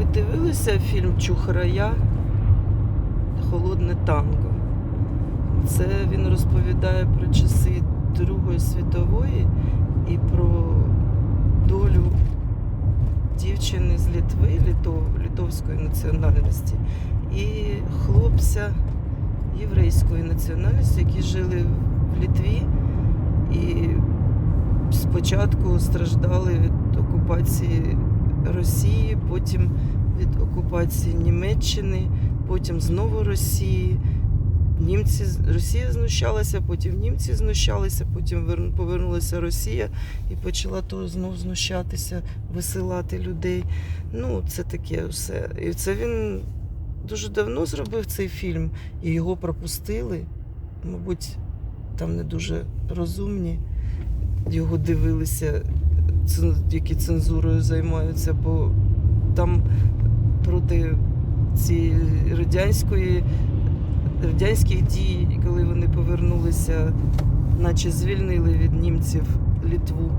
Ви дивилися фільм Чухрая Холодне танго? Це він розповідає про часи Другої світової і про долю дівчини з Літви, літов, літовської національності, і хлопця єврейської національності, які жили в Літві і спочатку страждали від окупації Росії, потім від окупації Німеччини, потім знову Росії. Німці Росія знущалася, потім німці знущалися, потім повернулася Росія і почала то знов знущатися, висилати людей. Ну, це таке все. І це він дуже давно зробив цей фільм, і його пропустили. Мабуть, там не дуже розумні. Його дивилися, які цензурою займаються, бо там проти цієї радянської радянських дій, коли вони повернулися, наче звільнили від німців Літву.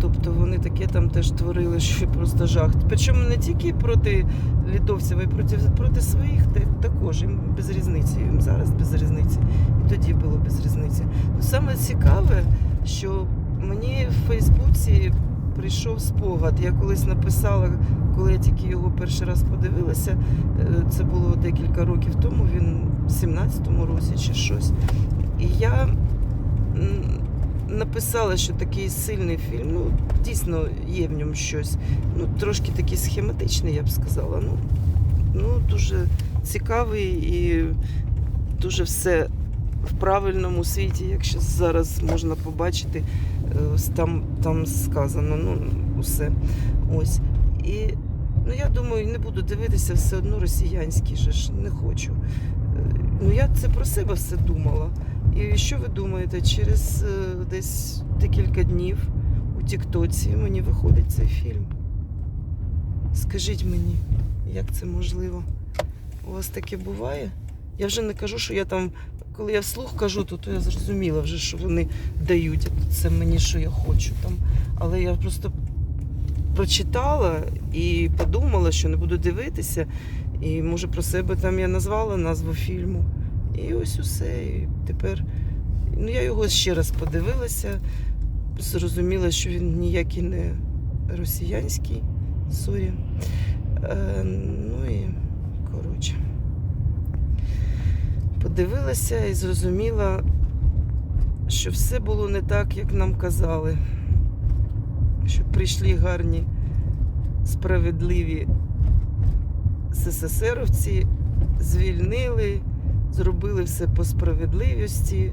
Тобто вони таке там теж творили, що просто жах. Причому не тільки проти літовців, а й проти, проти своїх також. Їм без різниці. Їм зараз без різниці. І тоді було без різниці. Ну, саме цікаве, що мені в Фейсбуці прийшов спогад. Я колись написала, коли я тільки його перший раз подивилася, е, це було декілька років тому, він в 17-му році чи щось. І я написала, що такий сильний фільм, ну, дійсно є в ньому щось. Ну, трошки такий схематичний, я б сказала. Ну, ну дуже цікавий і дуже все в правильному світі, якщо зараз можна побачити, е, там, там сказано, ну, усе. Ось. І ну, я думаю, не буду дивитися все одно росіянський же ж не хочу. Е, Ну, я це про себе все думала. І що ви думаєте, через е, десь декілька днів у Тіктоці мені виходить цей фільм. Скажіть мені, як це можливо? У вас таке буває? Я вже не кажу, що я там, коли я вслух кажу, то, то я зрозуміла вже, що вони дають це мені, що я хочу там. Але я просто прочитала і подумала, що не буду дивитися. І може про себе там я назвала назву фільму. І ось усе. І тепер ну, я його ще раз подивилася, зрозуміла, що він ніякий не росіянський. Сорі. Е, ну і Подивилася і зрозуміла, що все було не так, як нам казали. Що прийшли гарні, справедливі СССРовці, звільнили, зробили все по справедливості,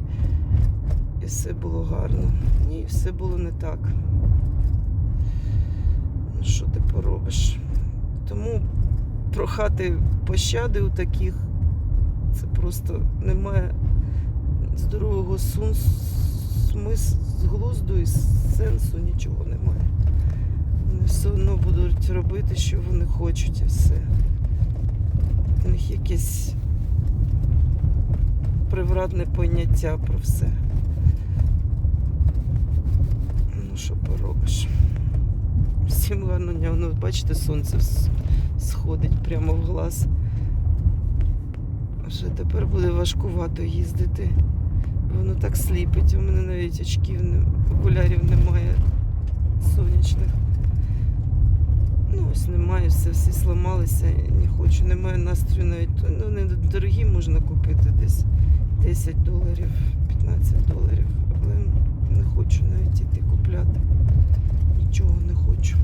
і все було гарно. Ні, все було не так. Ну, що ти поробиш? Тому прохати пощади у таких це просто немає здорового з глузду і сенсу нічого немає. Вони все одно будуть робити, що вони хочуть, і все. У них якесь привратне поняття про все. Ну, що поробиш? Всім гарного дня. Ну, бачите, сонце сходить прямо в глаз вже тепер буде важкувато їздити. Воно так сліпить. У мене навіть очків, окулярів немає сонячних. Ну ось немає, все, всі сламалися, не хочу, немає настрою навіть. Ну, не дорогі можна купити десь 10 доларів, 15 доларів, але не хочу навіть іти купляти. Нічого не хочу.